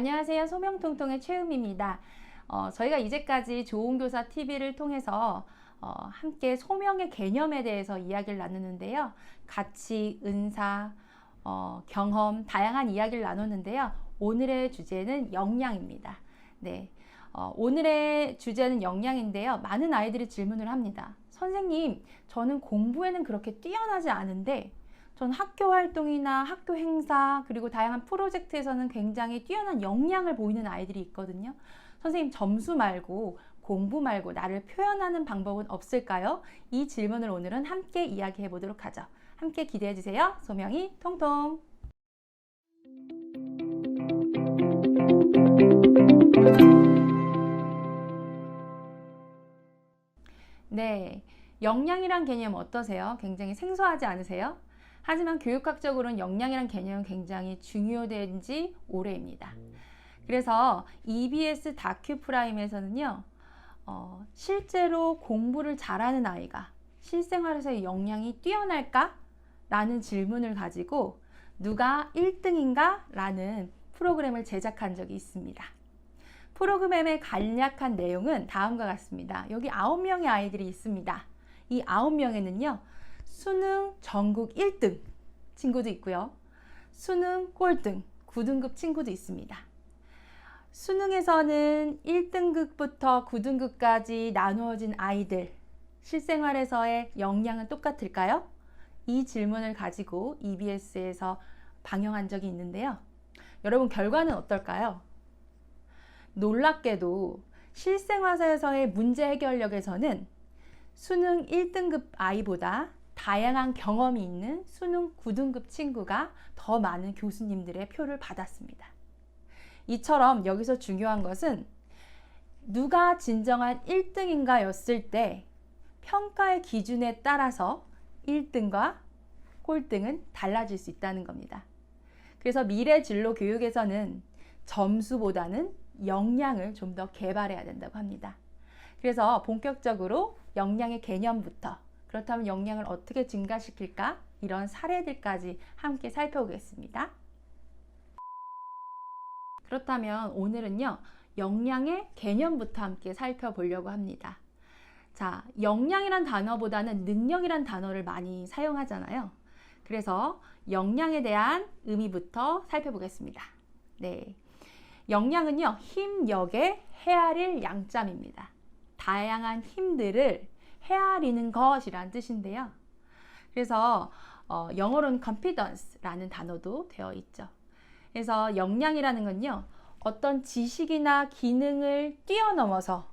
안녕하세요. 소명통통의 최음입니다. 어, 저희가 이제까지 좋은 교사 TV를 통해서 어, 함께 소명의 개념에 대해서 이야기를 나누는데요. 가치, 은사, 어, 경험, 다양한 이야기를 나누는데요. 오늘의 주제는 역량입니다. 네. 어, 오늘의 주제는 역량인데요. 많은 아이들이 질문을 합니다. 선생님, 저는 공부에는 그렇게 뛰어나지 않은데, 전 학교 활동이나 학교 행사, 그리고 다양한 프로젝트에서는 굉장히 뛰어난 역량을 보이는 아이들이 있거든요. 선생님, 점수 말고, 공부 말고 나를 표현하는 방법은 없을까요? 이 질문을 오늘은 함께 이야기해 보도록 하죠. 함께 기대해 주세요. 소명이 통통. 네. 역량이란 개념 어떠세요? 굉장히 생소하지 않으세요? 하지만 교육학적으로는 역량이란 개념은 굉장히 중요된 지 오래입니다. 그래서 EBS 다큐 프라임에서는요, 어, 실제로 공부를 잘하는 아이가 실생활에서의 역량이 뛰어날까? 라는 질문을 가지고 누가 1등인가? 라는 프로그램을 제작한 적이 있습니다. 프로그램의 간략한 내용은 다음과 같습니다. 여기 9명의 아이들이 있습니다. 이 9명에는요, 수능 전국 1등 친구도 있고요. 수능 꼴등 9등급 친구도 있습니다. 수능에서는 1등급부터 9등급까지 나누어진 아이들 실생활에서의 역량은 똑같을까요? 이 질문을 가지고 EBS에서 방영한 적이 있는데요. 여러분 결과는 어떨까요? 놀랍게도 실생활에서의 문제 해결력에서는 수능 1등급 아이보다 다양한 경험이 있는 수능 9등급 친구가 더 많은 교수님들의 표를 받았습니다. 이처럼 여기서 중요한 것은 누가 진정한 1등인가 였을 때 평가의 기준에 따라서 1등과 꼴등은 달라질 수 있다는 겁니다. 그래서 미래 진로 교육에서는 점수보다는 역량을 좀 더 개발해야 된다고 합니다. 그래서 본격적으로 역량의 개념부터 그렇다면 역량을 어떻게 증가시킬까? 이런 사례들까지 함께 살펴보겠습니다. 그렇다면 오늘은요, 역량의 개념부터 함께 살펴보려고 합니다. 자, 역량이란 단어보다는 능력이란 단어를 많이 사용하잖아요. 그래서 역량에 대한 의미부터 살펴보겠습니다. 네. 역량은요, 힘력의 헤아릴 양짬입니다. 다양한 힘들을 헤아리는 것이란 뜻인데요. 그래서 어, 영어로는 confidence라는 단어도 되어 있죠. 그래서 역량이라는 건요, 어떤 지식이나 기능을 뛰어넘어서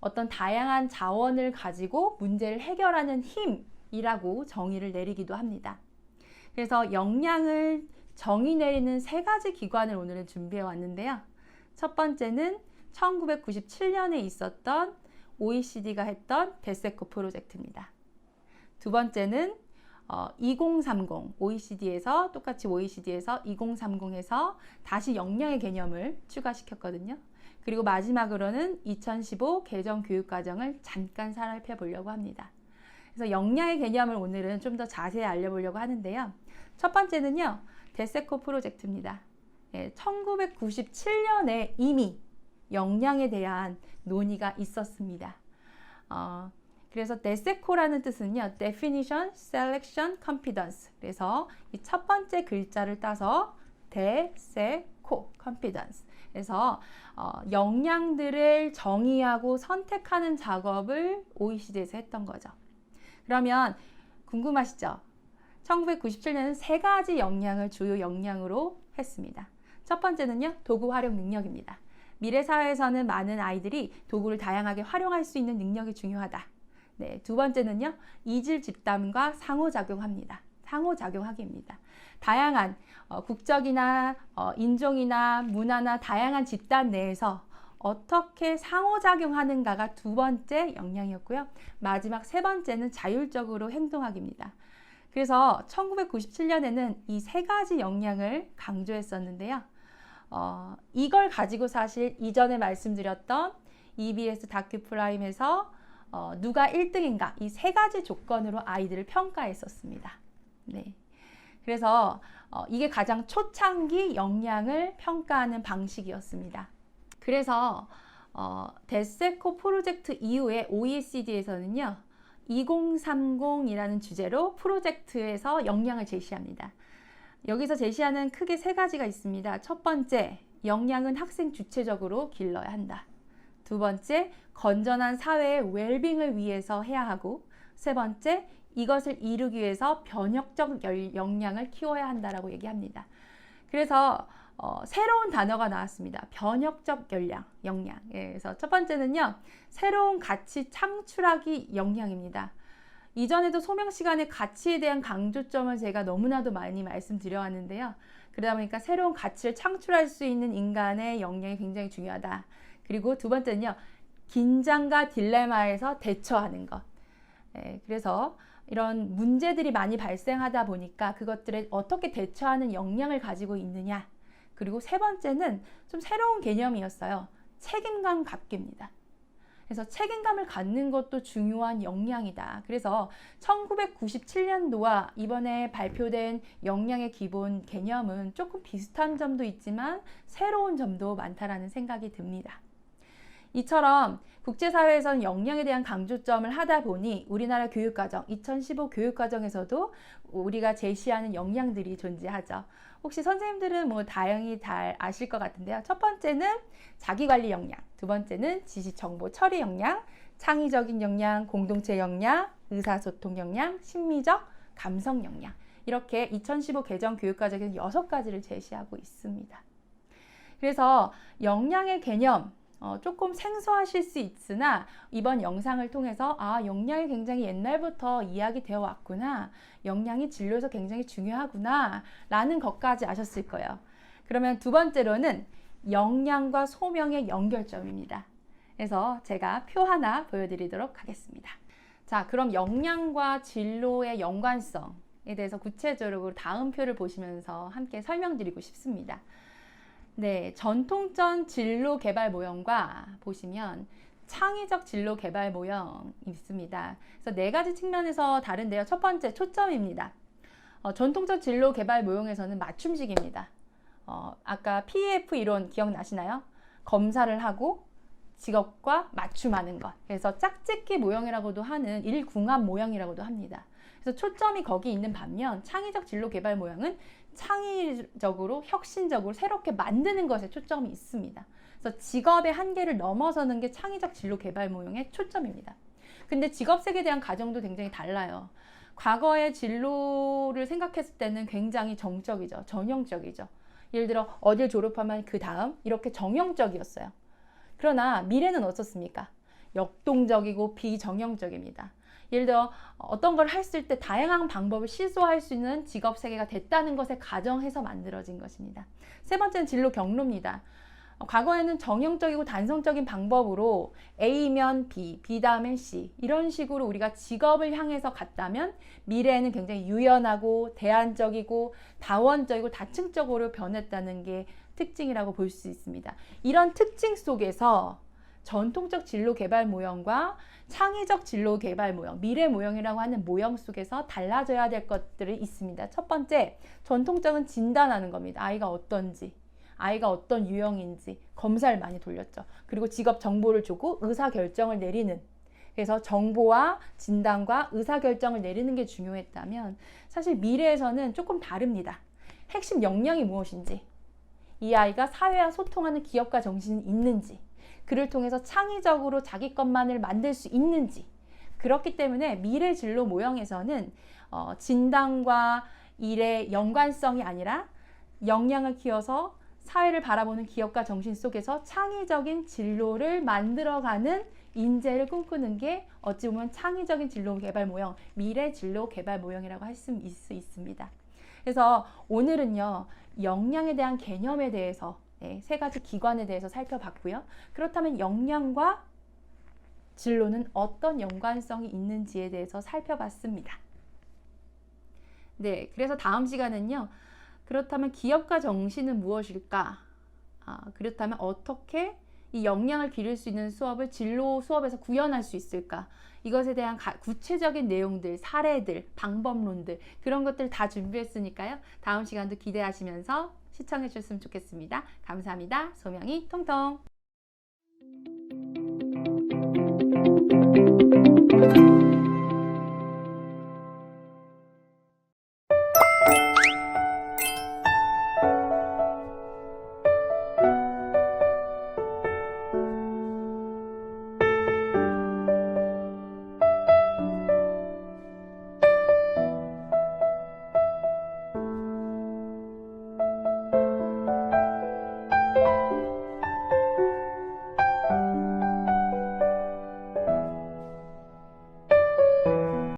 어떤 다양한 자원을 가지고 문제를 해결하는 힘이라고 정의를 내리기도 합니다. 그래서 역량을 정의 내리는 세 가지 기관을 오늘은 준비해 왔는데요. 첫 번째는 1997년에 있었던 OECD가 했던 데세코 프로젝트입니다. 두 번째는 어, 2030 OECD에서 똑같이 OECD에서 2030에서 다시 역량의 개념을 추가시켰거든요. 그리고 마지막으로는 2015 개정 교육 과정을 잠깐 살펴보려고 합니다. 그래서 역량의 개념을 오늘은 좀 더 자세히 알려보려고 하는데요. 첫 번째는요, 데세코 프로젝트입니다. 예, 1997년에 이미 역량에 대한 논의가 있었습니다. 어, 그래서 데세코라는 뜻은요, definition, selection, confidence. 그래서 이 첫 번째 글자를 따서 데세코, confidence. 그래서 어, 역량들을 정의하고 선택하는 작업을 OECD에서 했던 거죠. 그러면 궁금하시죠? 1997년은 세 가지 역량을 주요 역량으로 했습니다. 첫 번째는요, 도구 활용 능력입니다. 미래 사회에서는 많은 아이들이 도구를 다양하게 활용할 수 있는 능력이 중요하다. 네, 두 번째는요, 이질 집단과 상호작용합니다. 상호작용하기입니다. 다양한 어, 국적이나 어, 인종이나 문화나 다양한 집단 내에서 어떻게 상호작용하는가가 두 번째 역량이었고요. 마지막 세 번째는 자율적으로 행동하기입니다. 그래서 1997년에는 이 세 가지 역량을 강조했었는데요. 어, 이걸 가지고 사실 이전에 말씀드렸던 EBS 다큐 프라임에서 어, 누가 1등인가 이 세 가지 조건으로 아이들을 평가했었습니다. 네. 그래서 어, 이게 가장 초창기 영양을 평가하는 방식이었습니다. 그래서 어, 데세코 프로젝트 이후에 OECD에서는요. 2030이라는 주제로 프로젝트에서 역량을 제시합니다. 여기서 제시하는 크게 세 가지가 있습니다. 첫 번째, 역량은 학생 주체적으로 길러야 한다. 두 번째, 건전한 사회의 웰빙을 위해서 해야 하고, 세 번째, 이것을 이루기 위해서 변혁적 역량을 키워야 한다라고 얘기합니다. 그래서 어, 새로운 단어가 나왔습니다. 변혁적 역량, 역량. 예, 그래서 첫 번째는요, 새로운 가치 창출하기 역량입니다. 이전에도 소명 시간에 가치에 대한 강조점을 제가 너무나도 많이 말씀드려 왔는데요. 그러다 보니까 새로운 가치를 창출할 수 있는 인간의 역량이 굉장히 중요하다. 그리고 두 번째는요, 긴장과 딜레마에서 대처하는 것. 예, 그래서 이런 문제들이 많이 발생하다 보니까 그것들에 어떻게 대처하는 역량을 가지고 있느냐. 그리고 세 번째는 좀 새로운 개념이었어요. 책임감 갖기입니다. 그래서 책임감을 갖는 것도 중요한 역량이다. 그래서 1997년도와 이번에 발표된 역량의 기본 개념은 조금 비슷한 점도 있지만 새로운 점도 많다라는 생각이 듭니다. 이처럼 국제사회에서는 역량에 대한 강조점을 하다 보니 우리나라 교육과정, 2015 교육과정에서도 우리가 제시하는 역량들이 존재하죠. 혹시 선생님들은 뭐 다양히 잘 아실 것 같은데요. 첫 번째는 자기관리 역량, 두 번째는 지식정보 처리 역량, 창의적인 역량, 공동체 역량, 의사소통 역량, 심리적, 감성 역량. 이렇게 2015 개정 교육과정에서 여섯 가지를 제시하고 있습니다. 그래서 역량의 개념, 어, 조금 생소하실 수 있으나 이번 영상을 통해서 아 역량이 굉장히 옛날부터 이야기되어 왔구나 역량이 진로에서 굉장히 중요하구나 라는 것까지 아셨을 거예요. 그러면 두 번째로는 역량과 소명의 연결점입니다. 그래서 제가 표 하나 보여드리도록 하겠습니다. 자 그럼 역량과 진로의 연관성에 대해서 구체적으로 다음 표를 보시면서 함께 설명드리고 싶습니다 네, 전통적 진로 개발 모형과 보시면 창의적 진로 개발 모형이 있습니다. 그래서 네 가지 측면에서 다른데요. 첫 번째 초점입니다. 어, 전통적 진로 개발 모형에서는 맞춤식입니다. 어, 아까 PEF 이론 기억나시나요? 검사를 하고 직업과 맞춤하는 것. 그래서 짝짓기 모형이라고도 하는 일궁합 모형이라고도 합니다. 그래서 초점이 거기 있는 반면 창의적 진로 개발 모형은 창의적으로 혁신적으로 새롭게 만드는 것에 초점이 있습니다. 그래서 직업의 한계를 넘어서는 게 창의적 진로 개발 모형의 초점입니다. 근데 직업색에 대한 가정도 굉장히 달라요. 과거의 진로를 생각했을 때는 굉장히 정적이죠. 전형적이죠. 예를 들어 어딜 졸업하면 그 다음 이렇게 정형적이었어요. 그러나 미래는 어떻습니까? 역동적이고 비정형적입니다. 예를 들어 어떤 걸 했을 때 다양한 방법을 시도할 수 있는 직업 세계가 됐다는 것에 가정해서 만들어진 것입니다. 세 번째는 진로 경로입니다. 어, 과거에는 정형적이고 단성적인 방법으로 A면 B, B 다음엔 C 이런 식으로 우리가 직업을 향해서 갔다면 미래에는 굉장히 유연하고 대안적이고 다원적이고 다층적으로 변했다는 게 특징이라고 볼 수 있습니다. 이런 특징 속에서 전통적 진로 개발 모형과 창의적 진로 개발 모형, 미래 모형이라고 하는 모형 속에서 달라져야 될 것들이 있습니다. 첫 번째, 전통적인 진단하는 겁니다. 아이가 어떤지, 아이가 어떤 유형인지 검사를 많이 돌렸죠. 그리고 직업 정보를 주고 의사 결정을 내리는 그래서 정보와 진단과 의사 결정을 내리는 게 중요했다면 사실 미래에서는 조금 다릅니다. 핵심 역량이 무엇인지, 이 아이가 사회와 소통하는 기업가 정신이 있는지, 그를 통해서 창의적으로 자기 것만을 만들 수 있는지 그렇기 때문에 미래 진로 모형에서는 어, 진단과 일의 연관성이 아니라 역량을 키워서 사회를 바라보는 기업가 정신 속에서 창의적인 진로를 만들어가는 인재를 꿈꾸는 게 어찌 보면 창의적인 진로 개발 모형, 미래 진로 개발 모형이라고 할 수 있습니다. 그래서 오늘은요, 역량에 대한 개념에 대해서 네, 세 가지 기관에 대해서 살펴봤고요. 그렇다면 역량과 진로는 어떤 연관성이 있는지에 대해서 살펴봤습니다. 네, 그래서 다음 시간은요. 그렇다면 기업가 정신은 무엇일까? 아, 그렇다면 어떻게 이 역량을 기를 수 있는 수업을 진로 수업에서 구현할 수 있을까? 이것에 대한 가- 구체적인 내용들, 사례들, 방법론들 그런 것들 다 준비했으니까요. 다음 시간도 기대하시면서 시청해 주셨으면 좋겠습니다. 감사합니다. 소명이 통통.